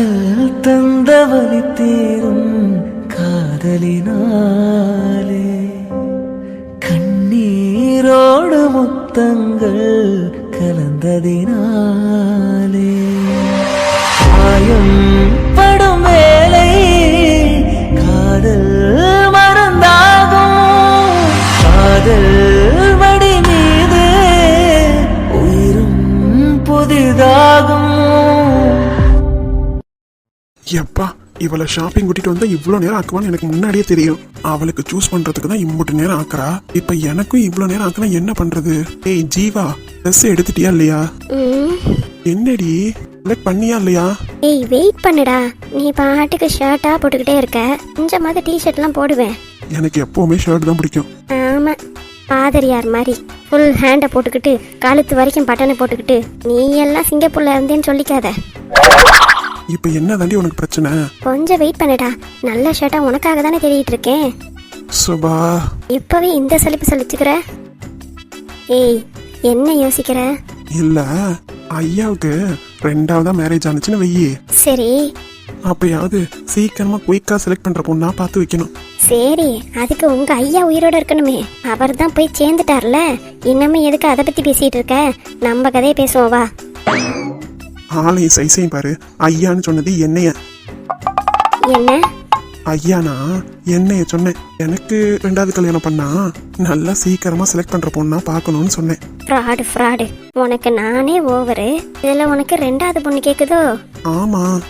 காதல் தந்தவனி தேரும் காதலினாலே. கண்ணீரோடு முத்தங்கள் கலந்ததினாலே. காயம் படும் வேலை காதல் எப்பா இவளை ஷாப்பிங் கூட்டிட்டு வந்தா இவ்வளோ நேரம் ஆக்குவான்னு எனக்கு முன்னாடியே தெரியும். அவளுக்கு சூஸ் பண்றதுக்கு தான் இம்புட்டு நேரம் ஆக்குறா. இப்ப எனக்கும் இவ்வளோ நேரம் ஆக்குனா என்ன பண்றது? ஏய் ஜீவா ட்ரெஸ் எடுத்துட்டியா இல்லையா. என்னடி? செலக்ட் பண்ணியா இல்லையா? ஏய் வெயிட் பண்ணுடா. நீ பாட்டுக்கு ஷர்ட்டா போட்டுக்கிட்டே இருக்க. கொஞ்சமாவது டிஷர்ட்லாம் போடுவேன். எனக்கு எப்பவுமே ஷர்ட் தான் பிடிக்கும். ஆமா. பாதிரியார் மாதிரி? ஃபுல் ஹேண்டை போட்டுக்கிட்டு கழுத்து வரைக்கும் பட்டனை போட்டுக்கிட்டு நீ எல்லாம் சிங்கப்பூர்ல இருந்தேன்னு சொல்லிக்காத. இப்ப என்ன தாண்டி உனக்கு பிரச்சனை? கொஞ்சம் வெயிட் பண்ணுடா. நல்ல ஷர்ட்டா உனக்காக தானே தேடிட்டு இருக்கேன். சுபா. இப்பவே இந்த சலிப்பு சலிச்சுக்கிற? ஏய் என்ன யோசிக்கிற? இல்ல ஐயாவுக்கு ரெண்டாவதா மேரேஜ் ஆனிச்சுன்னு வெயி. சரி. அப்பயாவது சீக்கிரமா குயிக்கா செலக்ட் பண்ற பொண்ணா பார்த்து வைக்கணும். சரி அதுக்கு உங்க ஐயா உயிரோட இருக்கணுமே. அவர் தான் போய் சேர்ந்துட்டார்ல. இன்னமும் எதுக்கு அதை பத்தி பேசிட்டு இருக்க? நம்ம கதையை பேசுவோம் வா. ஆளையும் சைஸையும் பாரு. ஐயான்னு சொன்னது என்னைய. என்ன? ஐயானா? என்னைய சொன்னேன். எனக்கு ரெண்டாவது கல்யாணம் பண்ணா நல்லா சீக்கிரமா செலக்ட் பண்ற பொண்ணா பார்க்கணும்னு சொன்னேன். ஃப்ராடு ஃப்ராடு உனக்கு நானே ஓவரு இதுல உனக்கு ரெண்டாவது பொண்ணு கேக்குதோ? ஆமா.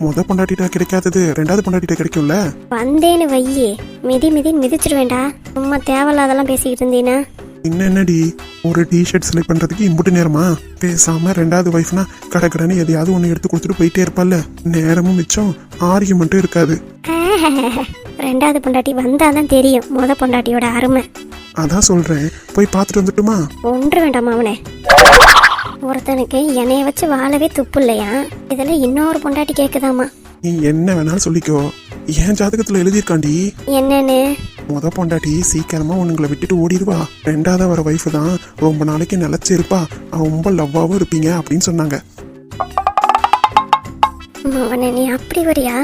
முத பொண்டாட்டிட்ட கிடைக்காதது ரெண்டாவது பொண்டாட்டிட்ட கிடைக்கும்ல. வந்தேன்னு வையே. மிதி மிதி மிதிச்சிருவேண்டா. சும்மா தேவையில்லாதெல்லாம் பேசிக்கிட்டு இருந்தீனா? இன்னும் என்னடி ஒரு டிஷர்ட் செலக்ட் பண்றதுக்கு இம்புட்டு நேரமா? பேசாம ரெண்டாவது ஒய்ஃப்னா கடற்கடன்னு எதையாவது ஒண்ணு எடுத்து கொடுத்துட்டு போயிட்டே இருப்பால்ல நேரமும் மிச்சம். ஆர்கியூமெண்ட்டும் இருக்காது. ரெண்டாவது பொண்டாட்டி வந்தாதான் தெரியும். முத பொண்டாட்டியோட அருமை. அதான் சொல்றேன். போய் பார்த்துட்டு வந்துட்டுமா? ஒன்று வேண்டாம் அவனே. ஒருத்தனுக்கு என்னைய வச்சு வாழவே துப்பு இல்லையா? இதுல இன்னொரு பொண்டாட்டி கேக்குதாமா? நீ என்ன வேணாலும் சொல்லிக்கோ. என் ஜாதகத்துல எழுதியிருக்காண்டி? என்னன்னு? முத பொண்டாட்டி சீக்கிரமா உங்களை விட்டுட்டு ஓடிடுவா. ரெண்டாவது வர ஒய்ஃப் தான் ரொம்ப நாளைக்கு நிலைச்சு இருப்பா. அவ ரொம்ப லவ்வாவும் இருப்பீங்க அப்படின்னு சொன்னாங்க. நீ அப்படி வரியா?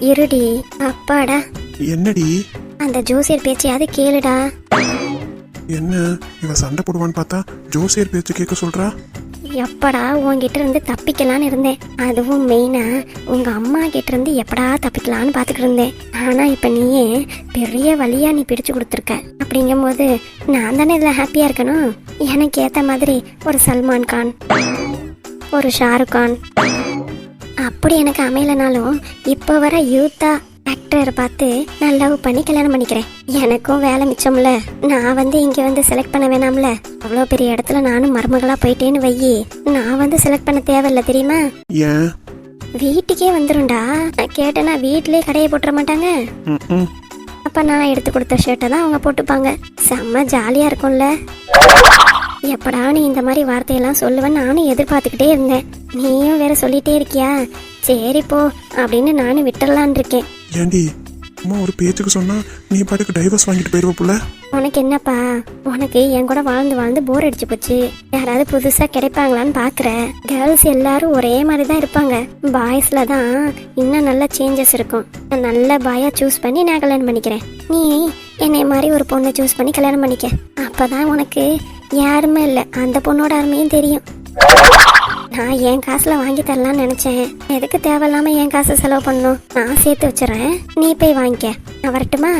இருடி அப்பாடா. என்னடி? அந்த ஜோசியர் பேச்சையாவது கேளுடா. என்ன இவ சண்டை போடுவான்னு பார்த்தா ஜோசியர் பேச்சு கேட்க சொல்றா? எப்படா உங்ககிட்ட இருந்து தப்பிக்கலான்னு இருந்தேன். அதுவும் மெயினா உங்க அம்மா கிட்ட இருந்து எப்படா தப்பிக்கலான்னு பார்த்துக்கிட்டு இருந்தேன். ஆனா இப்ப நீயே பெரிய வழியா நீ பிடிச்சு கொடுத்துருக்க. அப்படிங்கும்போது நான் தானே இதுல ஹாப்பியா இருக்கணும்? எனக்கு ஏத்த மாதிரி ஒரு சல்மான் கான் ஒரு ஷாருக் கான். அப்படி எனக்கு அமையலனாலும் இப்போ வர யூத்தா ஆக்டரை பார்த்து நான் லவ் பண்ணி கல்யாணம் பண்ணிக்கிறேன். எனக்கும் வேலை மிச்சம்ல. நான் வந்து இங்க வந்து செலக்ட் பண்ண வேணாம்ல. அவ்வளோ பெரிய இடத்துல நானும் மருமகளா போயிட்டேன்னு வையி. நான் வந்து செலக்ட் பண்ண தேவையில்ல தெரியுமா? வீட்டுக்கே வந்துரும்டா. நான் கேட்டேன்னா வீட்டிலே கடையை போட்டுற மாட்டாங்க. அப்ப நான் எடுத்து கொடுத்த ஷர்ட்டை தான் அவங்க போட்டுப்பாங்க. செம்ம ஜாலியா இருக்கும்ல. எப்படா நீ இந்த மாதிரி வார்த்தையெல்லாம் சொல்லுவேன்னு நானும் எதிர்பார்த்துக்கிட்டே இருந்தேன். நீயும் வேற சொல்லிட்டே இருக்கியா? சரி போ அப்படின்னு நானும் விட்டுடலான் இருக்கேன். ஏண்டி அம்மா ஒரு பேச்சுக்கு சொன்னா நீ பாட்டுக்கு டைவர்ஸ் வாங்கிட்டு போயிருவ புள்ள உனக்கு என்னப்பா? உனக்கு என் கூட வாழ்ந்து வாழ்ந்து போர் அடிச்சு போச்சு. யாராவது புதுசா கிடைப்பாங்களான்னு பாக்குற. கேர்ள்ஸ் எல்லாரும் ஒரே மாதிரி தான் இருப்பாங்க. பாய்ஸ்ல தான் இன்னும் நல்ல சேஞ்சஸ் இருக்கும். நான் நல்ல பாயா சூஸ் பண்ணி நான் கல்யாணம் பண்ணிக்கிறேன். நீ என்னை மாதிரி ஒரு பொண்ணை சூஸ் பண்ணி கல்யாணம் பண்ணிக்க. அப்பதான் உனக்கு யாருமே இல்லை. அந்த பொண்ணோட அருமையும் தெரியும். நான் என் காசுல வாங்கி தரலாம்னு நினைச்சேன். எதுக்கு தேவையில்லாம என் காசை செலவு பண்ணணும்? நான் சேர்த்து வச்சிடறேன் நீ போய் வாங்கிக்க. நான் வரட்டுமா?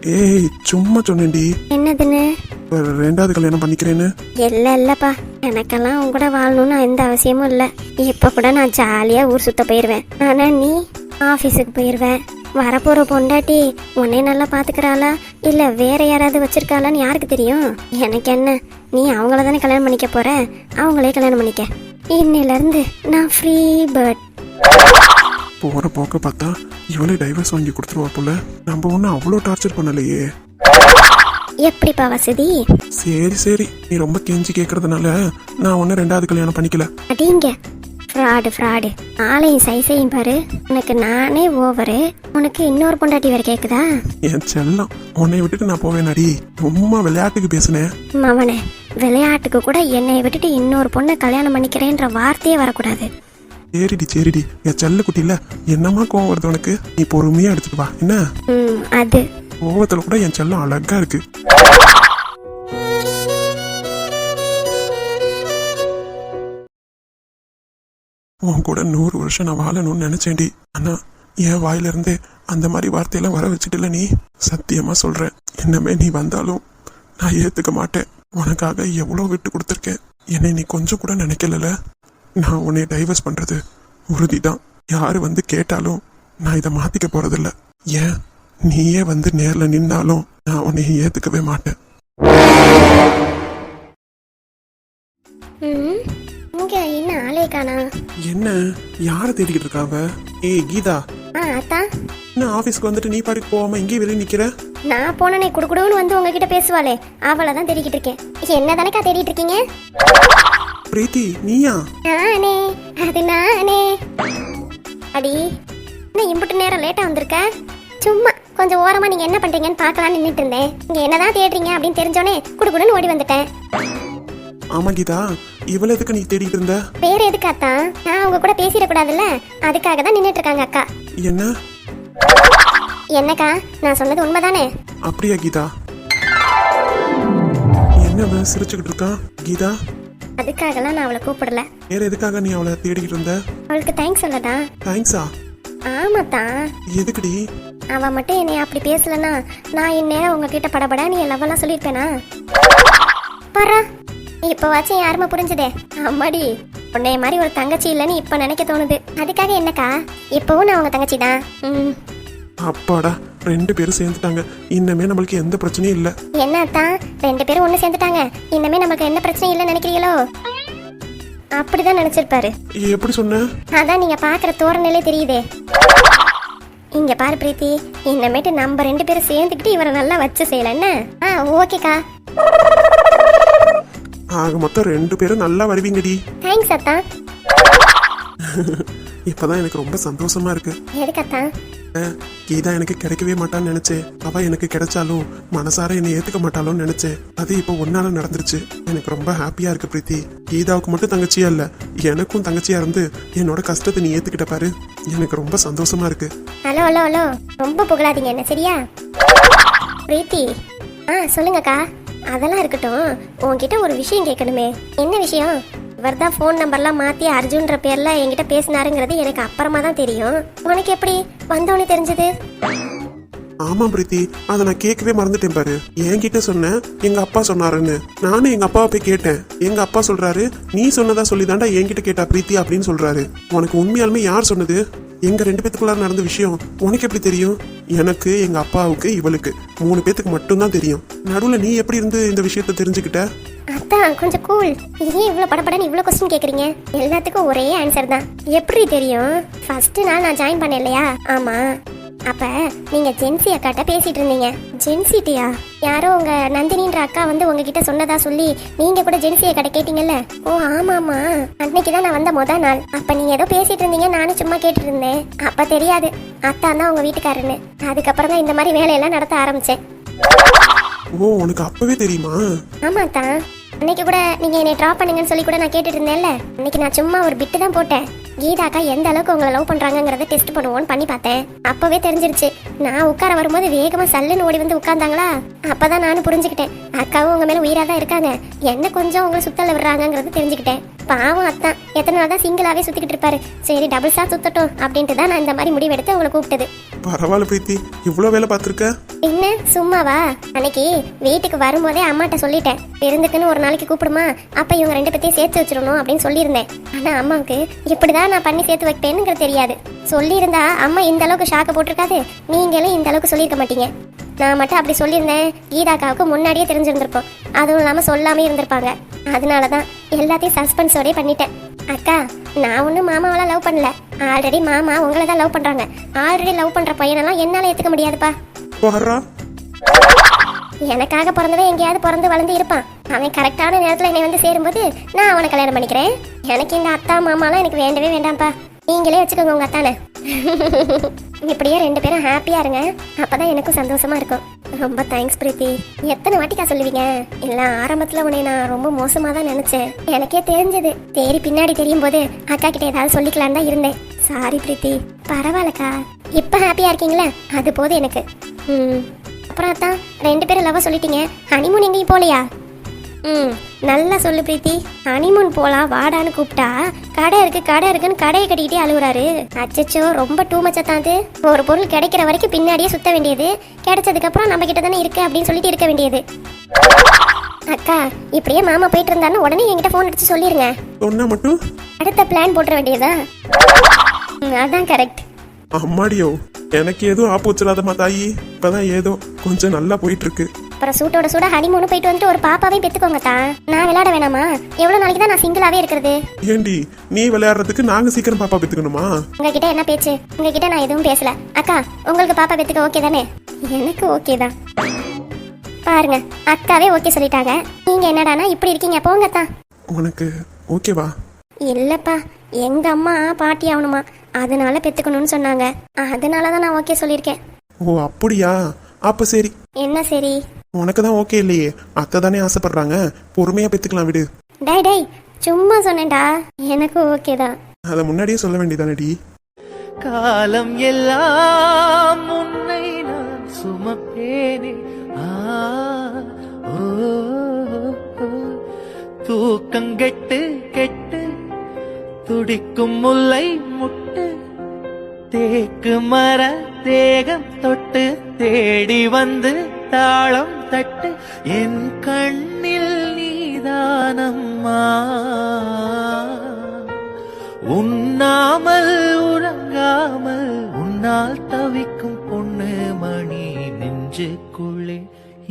ஏய் சும்மா சொன்னேன்டி. என்னதுன்னு? ரெண்டாவது கல்யாணம் பண்ணிக்கிறேன்னு. இல்ல இல்லப்பா. எனக்கெல்லாம் உன் கூட வாழணும்னு எந்த அவசியமும் இல்ல. இப்ப கூட நான் ஜாலியா ஊர் சுத்த போயிருவேன். ஆனா நீ? ஆபீஸுக்கு போயிருவேன். வரப்போற பொண்டாட்டி உன்னை நல்லா பாத்துக்கிறாளா? இல்ல வேற யாராவது வச்சிருக்காளான்னு யாருக்கு தெரியும்? எனக்கு என்ன? நீ அவங்கள தானே கல்யாணம் பண்ணிக்க போற? அவங்களே கல்யாணம் பண்ணிக்க. இன்னையில இருந்து நான் ஃப்ரீ பேர்ட் போற போக்க பார்த்தா இவளே டைவர்ஸ் வாங்கி கொடுத்துருவா போல. நம்ம ஒன்றும் அவ்வளோ டார்ச்சர் பண்ணலையே. எப்படிப்பா வசதி? சரி சரி. நீ ரொம்ப கெஞ்சி கேட்கறதுனால நான் ஒன்றும் ரெண்டாவது கல்யாணம் பண்ணிக்கல. அடிங்க. ஃப்ராடு ஃப்ராடு ஆளையும் சைஸையும் பாரு. உனக்கு நானே ஓவரு. உனக்கு இன்னொரு பொண்டாட்டி வேற கேக்குதா? என் செல்லம் உன்னை விட்டுட்டு நான் போவேனாடி சும்மா விளையாட்டுக்கு பேசினேன். மவனே விளையாட்டுக்கு கூட என்னை விட்டுட்டு இன்னொரு பொண்ணை கல்யாணம் பண்ணிக்கிறேன்ற வார்த்தையே வரக்கூடாது. சரிடி சரிடி. என் செல்ல குட்டில என்னம்மா கோவம் வருது உனக்கு? நீ பொறுமையா எடுத்துட்டு வா. என்ன? ம் அது. கோவத்துல கூட என் செல்லம் அழகா இருக்கு. உன் கூட நூறு வருஷம் நான் வாழணும்னு நினைச்சேன்டி. ஆனா என் வாயிலிருந்தே அந்த மாதிரி வார்த்தையெல்லாம் வர வச்சுட்டுல நீ. சத்தியமா சொல்றேன் இன்னமே நீ வந்தாலும் நான் ஏத்துக்க மாட்டேன். உனக்காக எவ்வளோ விட்டு கொடுத்துருக்கேன் என்னை நீ கொஞ்சம் கூட நினைக்கலல. நான் உன்னை டைவர்ஸ் பண்றது உறுதிதான். யாரு வந்து கேட்டாலும் நான் இதை மாத்திக்க போறதில்ல. ஏன்? நீயே வந்து நேர்ல நின்னாலும் நான் உன்னை ஏத்துக்கவே மாட்டேன். ம் இங்க என்ன ஆளே காணா? என்ன? யாரை தேடிக்கிட்டு இருக்காவ ஏய் கீதா. ஆ அத்தான் என்ன ஆபீஸ்க்கு வந்துட்டு நீ பாட்டுக்கு போகாம இங்கேயே வெளியே நிக்கிற? நான் போனனே குடுக்குடுன்னு வந்து உங்ககிட்ட பேசுவாளே. அவளை தான் தேடிக்கிட்டு இருக்கேன். என்ன தானேக்கா தேடிட்டு இருக்கீங்க? பிரீத்தி நீயா? நானே அது நானே. அடி என்ன இம்புட்டு நேரம் லேட்டா வந்திருக்க? சும்மா கொஞ்சம் ஓரமா நீங்க என்ன பண்றீங்கன்னு பார்க்கலாம்னு நின்னுட்டு இருந்தேன். இங்க என்னதான் தேடுறீங்க அப்படின்னு தெரிஞ்சோனே குடுகுடுன்னு ஓடி வந்துட்டேன். ஆமா கீதா இவ்வளவு எதுக்கு நீ தேடிட்டு இருந்த? வேற எதுக்கு அத்தா? நான் உங்க கூட பேசிடக்கூடாதுல்ல? அதுக்காக தான் நின்னுட்டு இருக்காங்க அக்கா. என்ன? என்னக்கா? நான் சொன்னது உண்மைதானே? அப்படியா கீதா? என்ன சிரிச்சுக்கிட்டு இருக்கான் கீதா? அதுக்காகலாம் நான் அவளை கூப்பிடல. வேற எதுக்காக நீ அவளை தேடிக்கிட்டு இருந்த? அவளுக்கு தேங்க்ஸ் சொல்லதா தேங்க்ஸா ஆமாத்தா. எதுக்குடி? அவ மட்டும் என்னை அப்படி பேசலனா நான் இந்நேரம் உங்ககிட்ட படபட நீ லவ்வெல்லாம் சொல்லியிருப்பேனா? பரா. இப்போவாச்சும் யாருமே புரிஞ்சுதே. அம்மாடி உன்னைய மாதிரி ஒரு தங்கச்சி இல்லைன்னு இப்போ நினைக்க தோணுது. அதுக்காக என்னக்கா? இப்போவும் நான் உங்க தங்கச்சி தான் ம். அப்பாடா ரெண்டு பேரும் சேர்ந்துட்டாங்க. இன்னமே நம்மளுக்கு எந்த பிரச்சனையும் இல்ல. என்ன ரெண்டு பேரும் ஒன்று சேர்ந்துட்டாங்க. இன்னமே நமக்கு என்ன பிரச்சனையும் இல்லைன்னு நினைக்கிறீங்களோ? அப்படிதான் நினைச்சிருப்பாரு. எப்படி சொன்ன? அதான் நீங்க பாக்குற தோரணையிலே தெரியுதே. இங்க பாரு பிரீத்தி இன்னமேட்டு நம்ம ரெண்டு பேரும் சேர்ந்துக்கிட்டு இவரை நல்லா வச்சு செய்யலாம். என்ன? ஆ ஓகேக்கா. ஆக மொத்தம் ரெண்டு பேரும் நல்லா வருவீங்கடி. தேங்க்ஸ் அத்தா. இப்பதான் எனக்கு ரொம்ப சந்தோஷமா இருக்கு. எதுக்கு அத்தா? அஹ், கீதா எனக்கு கிடைக்கவே மாட்டான்னு நினைச்சேன் அவ எனக்கு கிடைச்சாலும் மனசார என்னை ஏத்துக்க மாட்டாளோன்னு நினைச்சேன் அது இப்போ ஒன்னால நடந்துருச்சு. எனக்கு ரொம்ப ஹாப்பியா இருக்கு பிரீத்தி. கீதாவுக்கு மட்டும் தங்கச்சியா இல்ல எனக்கும் தங்கச்சியா இருந்து என்னோட கஷ்டத்தை நீ ஏத்துக்கிட்ட பாரு. எனக்கு ரொம்ப சந்தோஷமா இருக்கு. Hello hello hello. ரொம்ப புகழாதீங்க என்ன சரியா? பிரீத்தி. ஆ சொல்லுங்கக்கா. அதெல்லாம் இருக்கட்டும். உன்கிட்ட ஒரு விஷயம் கேட்கணுமே. என்ன விஷயம்? இவர் தான் ஃபோன் நம்பர்லாம் மாற்றி அர்ஜுன்ற பேரில் என்கிட்ட பேசினாருங்கிறது எனக்கு அப்புறமா தான் தெரியும். உனக்கு எப்படி? வந்தவனே தெரிஞ்சது? ஆமா பிரீத்தி அதை நான் கேட்கவே மறந்துட்டேன் பாரு. என்கிட்ட சொன்னேன் எங்க அப்பா சொன்னாருன்னு. நானும் எங்க அப்பாவை போய் கேட்டேன். எங்க அப்பா சொல்றாரு நீ சொன்னதா சொல்லி தாண்டா என்கிட்ட கேட்டா பிரீத்தி அப்படின்னு சொல்றாரு. உனக்கு உண்மையாலுமே யார் சொன்னது? எங்க ரெண்டு பேத்துக்குள்ள நடந்த விஷயம் உனக்கு எப்படி தெரியும்? எனக்கு எங்க அப்பாவுக்கு இவளுக்கு. மூணு பேத்துக்கு மட்டும்தான் தெரியும். நடுவுல நீ எப்படி இருந்து இந்த விஷயத்த தெரிஞ்சுக்கிட்ட? அதான் கொஞ்சம் கூல் ஏன் இவ்வளோ படப்படன்னு இவ்வளோ கொஸ்டின் கேட்குறீங்க எல்லாத்துக்கும் ஒரே ஆன்சர் தான். எப்படி தெரியும்? ஃபர்ஸ்ட் நாள் நான் ஜாயின் பண்ணேன் இல்லையா? ஆமாம் அப்போ நீங்கள் ஜென்சி அக்காட்ட பேசிட்டு இருந்தீங்க. ஜென்சிட்டியா? யாரோ உங்க நந்தினின்ற அக்கா வந்து உங்ககிட்ட சொன்னதா சொல்லி நீங்க கூட ஜென்சி அக்காட்ட கேட்டீங்கல்ல? ஓ ஆமாமா அன்னைக்கு தான் நான் வந்த முத நாள். அப்ப நீங்க ஏதோ பேசிட்டு இருந்தீங்க நானும் சும்மா கேட்டுட்டு இருந்தேன். அப்ப தெரியாது. அத்தான் தான் உங்க வீட்டுக்காரன்னு அதுக்கப்புறம் தான் இந்த மாதிரி வேலையெல்லாம் நடத்த ஆரம்பிச்சேன். ஓ உனக்கு அப்பவே தெரியுமா? ஆமா தான் அன்னைக்கு கூட நீங்க என்னை ட்ராப் பண்ணுங்கன்னு சொல்லி கூட நான் கேட்டுட்டு இருந்தேன்ல. அன்னைக்கு நான் சும்மா ஒரு பிட்டு தான் போட்டேன். கீதாக்கா எந்த அளவுக்கு உங்களை லவ் பண்றாங்கிறத டெஸ்ட் பண்ணுவோன்னு பண்ணி பார்த்தேன். அப்பவே தெரிஞ்சிருச்சு. நான் உட்கார வரும்போது வேகமா சல்லுன்னு ஓடி வந்து உட்கார்ந்தாங்களா? அப்பதான் நானும் புரிஞ்சுக்கிட்டேன். அக்காவும் உங்க மேல உயிரா தான் இருக்காங்க. என்ன கொஞ்சம் உங்களை சுத்தல விடுறாங்கங்கறத தெரிஞ்சுக்கிட்டேன். பாவம் அத்தான். எத்தனை நாள் தான் சிங்கிளாவே சுத்திக்கிட்டு இருப்பாரு. சரி டபுள்ஸா சுத்தட்டும் அப்படின்ட்டு தான் நான் இந்த மாதிரி முடிவெடுத்து உங்களை கூப்பிட்டது. பரவாயில்ல பிரீத்தி. இவ்வளோ வேலை பார்த்துருக்க? என்ன? சும்மாவா? அன்னைக்கு வீட்டுக்கு வரும்போதே அம்மாட்ட சொல்லிட்டேன். விருந்துக்குன்னு ஒரு நாளைக்கு கூப்பிடுமா? அப்ப இவங்க ரெண்டு பேத்தையும் சேர்த்து வச்சிடணும் அப்படின்னு சொல்லியிருந்தேன். ஆனா அம்மாவுக்கு இப்படிதான் நான் பண்ணி சேர்த்து வைப்பேனுங்கிறது தெரியாது. சொல்லியிருந்தா அம்மா இந்த அளவுக்கு ஷாக்க போட்டிருக்காது. நீங்களும் இந்த அளவுக்கு சொல்லியிருக்க மாட்டீங்க. நான் மட்டும் அப்படி சொல்லியிருந்தேன். கீதாக்காவுக்கு முன்னாடியே தெரிஞ்சிருந்திருக்கும். அதுவும் இல்லாம சொல்லாமே இருந்திருப்பாங்க. அதனால தான் எல்லாத்தையும் சஸ்பென்ஸோடய பண்ணிட்டேன். அக்கா நான் ஒன்றும் மாமாவெல்லாம் லவ் பண்ணல. ஆல்ரெடி மாமா உங்களை தான் லவ் பண்றாங்க. ஆல்ரெடி லவ் பண்ற பையனெல்லாம் என்னால ஏத்துக்க முடியாதுப்பா. எனக்காக பிறந்தவன் எங்கேயாவது பிறந்து வளர்ந்து இருப்பான். அவன் கரெக்டான நேரத்தில் என்னை வந்து சேரும்போது நான் அவனை கல்யாணம் பண்ணிக்கிறேன். எனக்கு இந்த அத்தா மாமாலாம் எனக்கு வேண்டவே வேண்டாம்ப்பா. நீங்களே வச்சுக்கோங்க உங்க அத்தானை. இப்படியே ரெண்டு பேரும் ஹாப்பியா இருங்க. அப்பதான் எனக்கும் சந்தோஷமா இருக்கும். ரொம்ப தேங்க்ஸ் பிரீத்தி. எத்தனை வாட்டிக்கா சொல்லுவீங்க? எல்லாம் ஆரம்பத்துல உன்னை நான் ரொம்ப மோசமா தான் நினைச்சேன். எனக்கே தெரிஞ்சது. தேடி பின்னாடி தெரியும் போது அக்கா கிட்ட ஏதாவது சொல்லிக்கலான்னு தான் இருந்தேன். சாரி பிரீத்தி. பரவாயில்லக்கா. இப்ப ஹாப்பியா இருக்கீங்களா? அது போதும் எனக்கு. ம். அப்புறம் அத்தான் ரெண்டு பேரும் லவ் சொல்லிட்டீங்க. ஹனிமூன் எங்கேயும் போலையா ம் நல்லா சொல்லு பிரீத்தி. ஹனிமூன் போலாம் வாடான்னு கூப்பிட்டா. கடை இருக்கு கடை இருக்குன்னு கடையை கட்டிக்கிட்டே அழுகுறாரு. அச்சச்சோ ரொம்ப டூ மச்சா தான் அது. ஒரு பொருள் கிடைக்கிற வரைக்கும் பின்னாடியே சுத்த வேண்டியது. கிடைச்சதுக்கு அப்புறம் நம்ம கிட்ட தானே இருக்கு அப்படின்னு சொல்லிட்டு இருக்க வேண்டியது. அக்கா இப்படியே மாமா போயிட்டு இருந்தாருன்னு உடனே என்கிட்ட ஃபோன் அடிச்சு சொல்லிருங்க. சொன்னா மட்டும்? அடுத்த பிளான் போட்டுற வேண்டியதா? ம், அதான் கரெக்ட் அம்மாடியோ எனக்கு ஏதோ ஆப்போச்சிடாதம்மா தாயி இப்பதான் ஏதோ கொஞ்சம் நல்லா போயிட்டு இருக்கு. அப்புறம் சூட்டோட சூட ஹனிமூனு போயிட்டு வந்துட்டு ஒரு பாப்பாவையும் பெத்துக்கோங்க தான் நான் விளையாட வேணாமா? எவ்வளவு நாளைக்கு தான் நான் சிங்கிளாவே இருக்கிறது? ஏண்டி நீ விளையாடுறதுக்கு நாங்க சீக்கிரம் பாப்பா பெத்துக்கணுமா? உங்ககிட்ட என்ன பேச்சு? உங்ககிட்ட நான் எதுவும் பேசல. அக்கா உங்களுக்கு பாப்பா பெத்துக்க ஓகே தானே? எனக்கு ஓகே தான். பாருங்க அக்காவே ஓகே சொல்லிட்டாங்க. நீங்க என்னடானா இப்படி இருக்கீங்க? போங்க தான் உனக்கு ஓகேவா இல்லப்பா எங்க அம்மா பாட்டி ஆகணுமா? அதனால பெத்துக்கணும்னு சொன்னாங்க. அதனால தான் நான் ஓகே சொல்லியிருக்கேன். ஓ அப்படியா? அப்ப சரி. என்ன சரி? உனக்கு தான் ஓகே இல்லையே. அத்தை தானே ஆசைப்படுறாங்க. பொறுமையா பெத்துக்கலாம் விடு. டேய் டேய் சும்மா சொன்னேன்டா. எனக்கு ஓகே தான். அதை முன்னாடியே சொல்ல வேண்டியதானடி காலம் எல்லாம் உன்னை நான் சுமப்பேனே. ஆ, ஓ, ஓ. தூக்கங்கெட்டு கெட்டு. துடிக்கும் முல்லை முட்டு. தேக்கு மர தேகம் தொட்டு தேடி வந்து தாளம் தட்டு என் கண்ணில் நீதானம்மா. உண்ணாமல் உறங்காமல் உன்னால் தவிக்கும் பொண்ணு மணி நெஞ்சுக்குள்ளே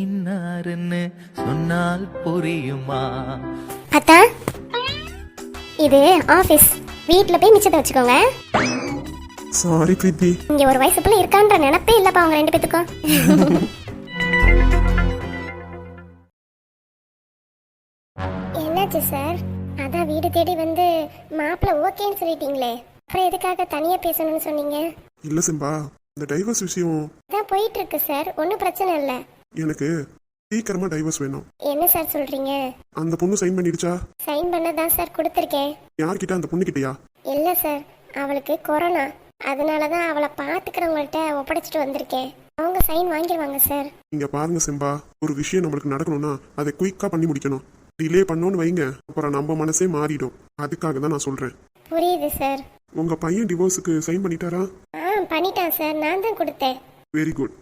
இன்னாருன்னு சொன்னால் புரியுமா? அத்தா இது ஆஃபீஸ். வீட்டில் போய் மிச்சத்தை வச்சுக்கோங்க. சாரி பிரீத்தி இங்க ஒரு வயசு பிள்ளை இருக்கான்ற நினைப்பே இல்லப்பா அவங்க ரெண்டு பேத்துக்கும். என்னாச்சு சார். அதான் வீடு தேடி வந்து மாப்பிள்ள ஓகேன்னு சொல்லிட்டீங்களே. அப்புறம் எதுக்காக தனியா பேசணும்னு சொன்னீங்க? இல்ல சிம்பா இந்த டைவர்ஸ் விஷயம் அதான் போயிட்டு இருக்கு சார். ஒன்றும் பிரச்சனை இல்லை. எனக்கு சீக்கிரமா டைவர்ஸ் வேணும். என்ன சார் சொல்றீங்க? அந்த பொண்ணு சைன் பண்ணிடுச்சா? சைன் பண்ண தான் சார் கொடுத்துருக்கேன். யார்கிட்ட? அந்த பொண்ணு கிட்டயா இல்லை சார். அவளுக்கு கொரோனா. அதனால தான் அவளை பார்த்துக்கிறவங்கள்ட்ட ஒப்படைச்சிட்டு வந்திருக்கேன். அவங்க சைன் வாங்கிடுவாங்க சார். இங்க பாருங்க சிம்பா ஒரு விஷயம் நம்மளுக்கு நடக்கணும்னா அதை குயிக்கா பண்ணி முடிக்கணும். டிலே பண்ணோன்னு வைங்க. அப்புறம் நம்ம மனசே மாறிடும். அதுக்காக தான் நான் சொல்றேன். புரியுது சார் உங்க பையன் டிவோர்ஸுக்கு சைன் பண்ணிட்டாரா? ஆ பண்ணிட்டான் சார் நான் தான் கொடுத்தேன். வெரி குட்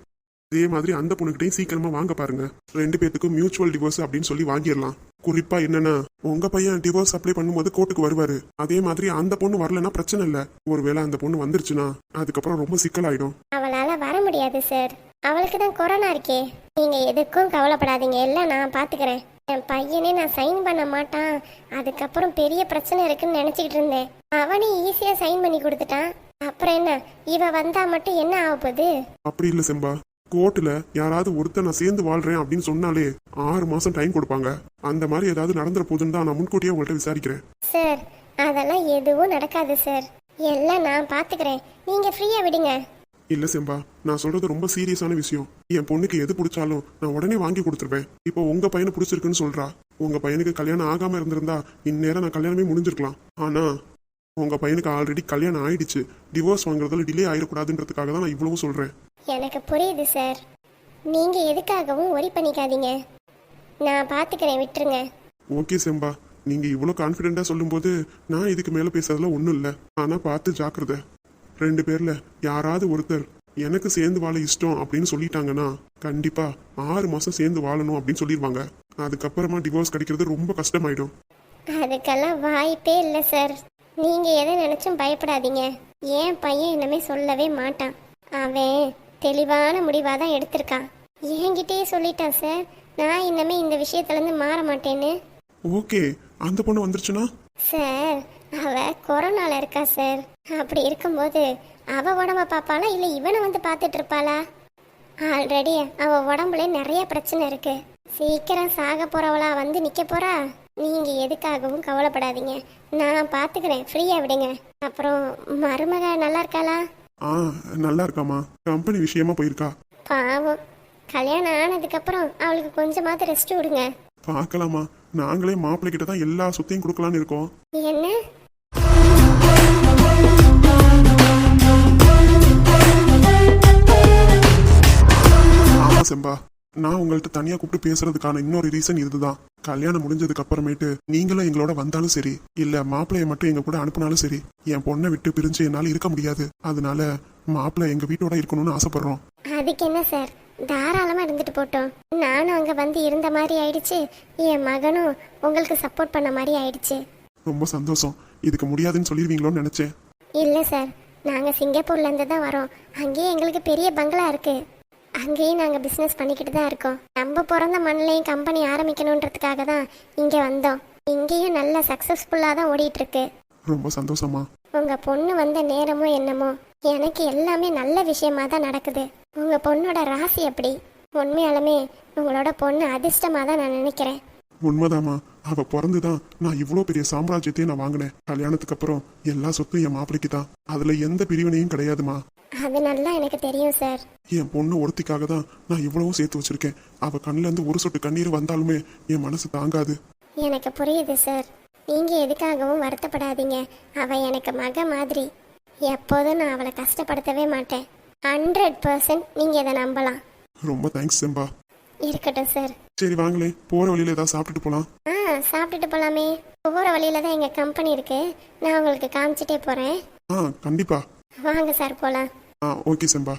இதே மாதிரி அந்த பொண்ணுகிட்டையும் சீக்கிரமா வாங்க பாருங்க. ரெண்டு பேத்துக்கும் மியூச்சுவல் டிவோர்ஸ் அப்படின்னு சொல்லி வாங்கிடலாம். குறிப்பா என்னன்னா உங்க பையன் டிவோர்ஸ் அப்ளை பண்ணும்போது கோர்ட்டுக்கு வருவாரு. அதே மாதிரி அந்த பொண்ணு வரலன்னா பிரச்சனை இல்ல. ஒருவேளை அந்த பொண்ணு வந்துருச்சுன்னா அதுக்கப்புறம் ரொம்ப சிக்கலாயிடும். அவளால வர முடியாது சார் அவளுக்கு தான் கொரோனா இருக்கே. நீங்க எதுக்கும் கவலைப்படாதீங்க. எல்லாம் நான் பாத்துக்கிறேன். என் பையனே நான் சைன் பண்ண மாட்டான். அதுக்கப்புறம் பெரிய பிரச்சனை இருக்குன்னு நினைச்சுக்கிட்டு இருந்தேன். அவனே ஈஸியா சைன் பண்ணி கொடுத்துட்டான். அப்புறம் என்ன? இவ வந்தா மட்டும் என்ன ஆக போகுது? அப்படி இல்ல செம்பா. கோர்ட்டுல யாராவது ஒருத்தர் நான் சேர்ந்து வாழ்றேன் அப்படின்னு சொன்னாலே ஆறு மாசம் டைம் கொடுப்பாங்க. அந்த மாதிரி ஏதாவது நடந்துற போதுன்னு தான் நான் முன்கூட்டியே உங்கள்கிட்ட விசாரிக்கிறேன். சார் அதெல்லாம் எதுவும் நடக்காது சார். எல்லாம் நான் பாத்துக்கிறேன். நீங்க ஃப்ரீயா விடுங்க. இல்ல செம்பா நான் சொல்றது ரொம்ப சீரியஸான விஷயம். என் பொண்ணுக்கு எது பிடிச்சாலும் நான் உடனே வாங்கி கொடுத்துருவேன். இப்போ உங்க பையனை பிடிச்சிருக்குன்னு சொல்றா. உங்க பையனுக்கு கல்யாணம் ஆகாம இருந்திருந்தா இந்நேரம் நான் கல்யாணமே முடிஞ்சிருக்கலாம். ஆனா உங்க பையனுக்கு ஆல்ரெடி கல்யாணம் ஆயிடுச்சு. டிவோர்ஸ் வாங்குறதுல டிலே ஆயிடக்கூடாதுன்றதுக்காக தான் நான் இவ்வளவு சொல்றேன். எனக்கு புரியுது சார் நீங்க எதுக்காகவும் ஒரி பண்ணிக்காதீங்க. நான் பாத்துக்கிறேன் விட்டுருங்க. ஓகே செம்பா. நீங்க இவ்வளவு கான்பிடென்ட்டா சொல்லும்போது நான் இதுக்கு மேல பேசுறதுல ஒண்ணும் இல்ல. ஆனா பார்த்து ஜாக்கிரதை. ரெண்டு பேர்ல யாராவது ஒருத்தர் எனக்கு சேர்ந்து வாழ இஷ்டம் அப்படின்னு சொல்லிட்டாங்கன்னா கண்டிப்பா ஆறு மாசம் சேர்ந்து வாழணும் அப்படின்னு சொல்லிடுவாங்க. அதுக்கப்புறமா டிவோர்ஸ் கிடைக்கிறது ரொம்ப கஷ்டமாயிடும். அதுக்கெல்லாம் வாய்ப்பே இல்லை சார் நீங்க எதை நினைச்சும் பயப்படாதீங்க. என் பையன் இனிமே சொல்லவே மாட்டான். அவன் தெளிவான முடிவாக தான் எடுத்திருக்கான். என்கிட்டயே சொல்லிட்டான் சார் நான் இனிமே இந்த விஷயத்துலேருந்து மாற மாட்டேன்னு. ஓகே அந்த பொண்ணு வந்துருச்சுன்னா? சார் அவ கொரோனால இருக்கா சார் அப்படி இருக்கும்போது அவ உடம்ப பார்ப்பாளா? இல்லை இவனை வந்து பார்த்துட்டு இருப்பாளா? ஆல்ரெடி அவ உடம்புல நிறைய பிரச்சனை இருக்கு. சீக்கிரம் சாக போறவளா வந்து நிக்க போறா? நீங்க எதுக்காகவும் கவலைப்படாதீங்க. நான் பாத்துக்கிறேன். ஃப்ரீயா விடுங்க. அப்புறம் மருமக நல்லா இருக்காளா? ஆ நல்லா இருக்காமா கம்பெனி விஷயமா போயிருக்கா. பாவம். கல்யாணம் ஆனதுக்கப்புறம் அவளுக்கு கொஞ்சமாவது ரெஸ்ட் விடுங்க. பார்க்கலாமா நாங்களே மாப்பிள்ளை கிட்ட தான் எல்லா சொத்தையும் கொடுக்கலான்னு இருக்கோம். என்ன? செம்பா. நான் உங்கள்ட்ட தனியா கூப்பிட்டு பேசுறதுக்கான இன்னொரு ரீசன் இதுதான். கல்யாணம் முடிஞ்சதுக்கு அப்புறமேட்டு நீங்களும் எங்களோட வந்தாலும் சரி இல்ல மாப்பிள்ளைய மட்டும் எங்க கூட அனுப்புனாலும் சரி என் பொண்ணை விட்டு பிரிஞ்சு என்னால இருக்க முடியாது. அதனால மாப்பிள்ளை எங்க வீட்டோட இருக்கணும்னு ஆசைப்படுறோம். அதுக்கு என்ன சார் தாராளமா இருந்துட்டு போட்டோம். நானும் அங்க வந்து இருந்த மாதிரி ஆயிடுச்சு. என் மகனும் உங்களுக்கு சப்போர்ட் பண்ண மாதிரி ஆயிடுச்சு. ரொம்ப சந்தோஷம். இதுக்கு முடியாதுன்னு சொல்லிடுவீங்களோன்னு நினைச்சேன். இல்ல சார் நாங்க சிங்கப்பூர்ல இருந்து தான் வரோம். அங்கேயே எங்களுக்கு பெரிய பங்களா இருக்கு. அங்கேயும் நாங்க பிசினஸ் பண்ணிக்கிட்டு தான் இருக்கோம். நம்ம பிறந்த மண்ணிலையும் கம்பெனி ஆரம்பிக்கணுன்றதுக்காக தான் இங்க வந்தோம். இங்கேயும் நல்ல சக்சஸ்ஃபுல்லா தான் ஓடிட்டு இருக்கு ரொம்ப சந்தோஷமா உங்க பொண்ணு வந்த நேரமோ என்னமோ எனக்கு எல்லாமே நல்ல விஷயமா தான் நடக்குது. உங்க பொண்ணோட ராசி எப்படி? உண்மையாலுமே உங்களோட பொண்ணு அதிர்ஷ்டமா தான் நான் நினைக்கிறேன். உண்மைதாம்மா. அவ பிறந்துதான். நான் இவ்வளோ பெரிய சாம்ராஜ்யத்தையும் நான் வாங்கினேன். கல்யாணத்துக்கு அப்புறம் எல்லா சொத்தும் என் மாப்பிளைக்கு தான். அதுல எந்த பிரிவினையும் கிடையாதுமா. அது நல்லா எனக்கு தெரியும் சார். என் பொண்ணு ஒருத்திக்காக தான் நான் இவ்வளவும் சேர்த்து வச்சிருக்கேன். அவ கண்ணுல இருந்து ஒரு சொட்டு கண்ணீர் வந்தாலுமே என் மனசு தாங்காது. எனக்கு புரியுது சார். நீங்க எதுக்காகவும் வருத்தப்படாதீங்க. அவ எனக்கு மக மாதிரி. எப்போதும் நான் அவளை கஷ்டப்படுத்தவே மாட்டேன். ஹண்ட்ரட் பர்சன்ட் நீங்க இதை நம்பலாம். ரொம்ப தேங்க்ஸ் செம்பா. இருக்கட்டும் சார். சரி வாங்களே. போற வழியில ஏதாவது சாப்பிட்டுட்டு போலாம். ஆ சாப்பிட்டுட்டு போலாமே. போகிற வழியில தான் எங்க கம்பெனி இருக்கு. நான் உங்களுக்கு காமிச்சிட்டே போறேன். ஆ கண்டிப்பா. வாங்க சார் போலாம். ஆ ஓகே செம்பா.